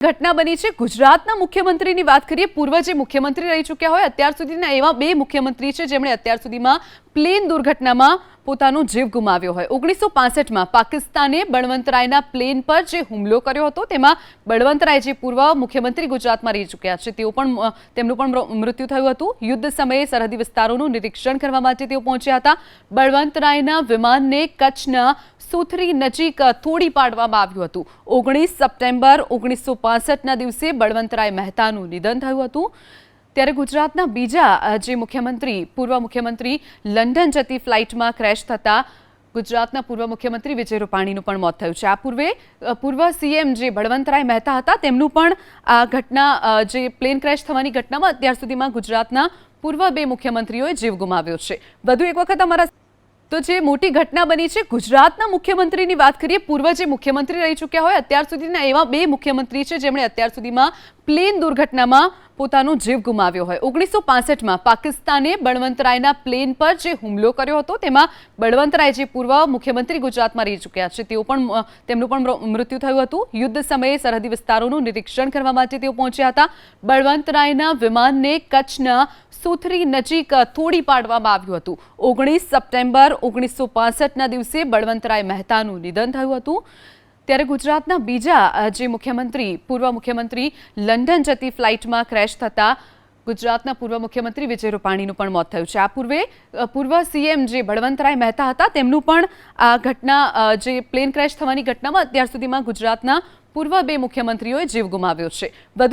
ઘટના બની છે. ગુજરાતના મુખ્યમંત્રીની વાત કરીએ, પૂર્વ જે મુખ્યમંત્રી રહી ચૂક્યા હોય, અત્યાર સુધીના એવા બે મુખ્યમંત્રી છે જેમણે અત્યાર સુધીમાં પ્લેન દુર્ઘટનામાં પોતાનો જીવ ગુમાવ્યો હોય. ઓગણીસો પાસઠમાં પાકિસ્તાને બળવંતરાયના પ્લેન પર જે હુમલો કર્યો હતો, તેમાં બળવંતરાય જે પૂર્વ મુખ્યમંત્રી ગુજરાતમાં રહી ચૂક્યા છે, તેઓ પણ તેમનું પણ મૃત્યુ થયું હતું. યુદ્ધ સમયે સરહદી વિસ્તારોનું નિરીક્ષણ કરવા માટે તેઓ પહોંચ્યા હતા. બળવંતરાયના વિમાનને કચ્છના સુથરી નજીક તોડી પાડવામાં આવ્યું હતું. ઓગણીસ સપ્ટેમ્બર ઓગણીસો પાસઠના દિવસે બળવંતરાય મહેતાનું નિધન થયું હતું. ત્યારે ગુજરાતના બીજા જે મુખ્યમંત્રી, પૂર્વ મુખ્યમંત્રી લંડન જતી ફ્લાઇટમાં ક્રેશ થતા ગુજરાતના પૂર્વ મુખ્યમંત્રી વિજય રૂપાણીનું પણ મોત થયું છે. આ પૂર્વે પૂર્વ સીએમ જે બળવંતરાય મહેતા હતા, તેમનું પણ આ ઘટના જે પ્લેન ક્રેશ થવાની ઘટનામાં અત્યાર સુધીમાં ગુજરાતના પૂર્વ બે મુખ્યમંત્રીઓએ જીવ ગુમાવ્યો છે. વધુ એક વખત અમારા તો જે મોટી ઘટના બની છે, ગુજરાતના મુખ્યમંત્રીની વાત કરીએ, પૂર્વ જે મુખ્યમંત્રી રહી ચૂક્યા હોય, અત્યાર સુધીના એવા બે મુખ્યમંત્રી છે, જેમણે અત્યાર સુધીમાં પ્લેન દુર્ઘટનામાં પોતાનો જીવ ગુમાવ્યો હોય. ઓગણીસો પાસઠમાં પાકિસ્તાને બળવંતરાયના પ્લેન પર જે હુમલો કર્યો હતો, તેમાં બળવંતરાય જે પૂર્વ મુખ્યમંત્રી ગુજરાતમાં રહી ચૂક્યા છે, તેઓ પણ, તેમનું પણ મૃત્યુ થયું હતું. યુદ્ધ સમયે સરહદી વિસ્તારોનું નિરીક્ષણ કરવા માટે તેઓ પહોંચ્યા હતા. બળવંતરાયના વિમાનને કચ્છના સુથરી નજીક તોડી પાડવામાં આવ્યું હતું. ઓગણીસ સપ્ટેમ્બર ઓગણીસો પાસઠના દિવસે બળવંતરાય મહેતાનું નિધન થયું હતું. ત્યારે ગુજરાતના બીજા જે મુખ્યમંત્રી, પૂર્વ મુખ્યમંત્રી લંડન જતી ફ્લાઇટમાં ક્રેશ થતા ગુજરાતના પૂર્વ મુખ્યમંત્રી વિજય રૂપાણીનું પણ મોત થયું છે. આ પૂર્વે પૂર્વ સીએમ જે બળવંતરાય મહેતા હતા, તેમનું પણ આ ઘટના જે પ્લેન ક્રેશ થવાની ઘટનામાં અત્યાર સુધીમાં ગુજરાતના પૂર્વ બે મુખ્યમંત્રીઓએ જીવ ગુમાવ્યો છે. વધુ